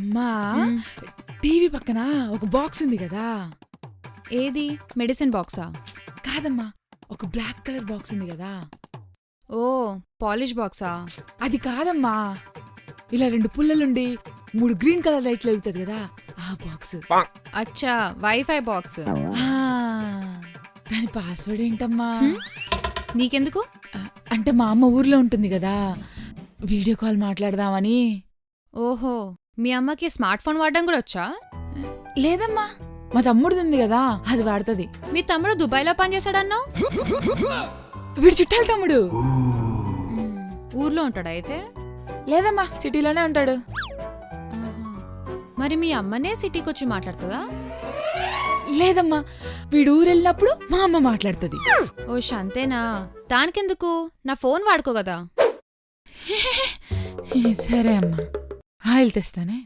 అమ్మా టీవీ పక్కన ఒక బాక్స్ ఉంది కదా. ఏది? మెడిసిన్ బాక్సా? కాదమ్మా ఒక బ్లాక్ కలర్ బాక్స్ ఉంది కదా. ఓ పాలిష్ బాక్సా? అది కాదమ్మా. ఇలా రెండు పుల్లలుండి మూడు గ్రీన్ కలర్ లైట్లు వెళ్తుంది కదా ఆ బాక్స్. అచ్చా వైఫై బాక్స్. దాని పాస్వర్డ్ ఏంటమ్మా? నీకెందుకు? అంటే మా అమ్మ ఊర్లో ఉంటుంది కదా వీడియో కాల్ మాట్లాడదామని. ఓహో. మీ అమ్మకి స్మార్ట్ ఫోన్ వాడడం కూడా వచ్చా? లేదమ్మా మా తమ్ముడిది ఉంది కదా అది వాడుతుంది. మీ తమ్ముడు దుబాయ్లో పనిచేశాడన్నావు వీడు చుట్టాలి తమ్ముడు. ఊర్లో ఉంటాడా అయితే? లేదమ్మా సిటీలోనే ఉంటాడు. మరి మీ అమ్మనే సిటీకి వచ్చి మాట్లాడుతుందా? లేదమ్మా వీడు ఊరు వెళ్ళినప్పుడు మా అమ్మ మాట్లాడుతుంది. ఓ అంతేనా దానికెందుకు? నా ఫోన్ వాడుకో కదా. సరే అమ్మా. ಆಯಿಲ್ ತೆಸ್ತಾನೆ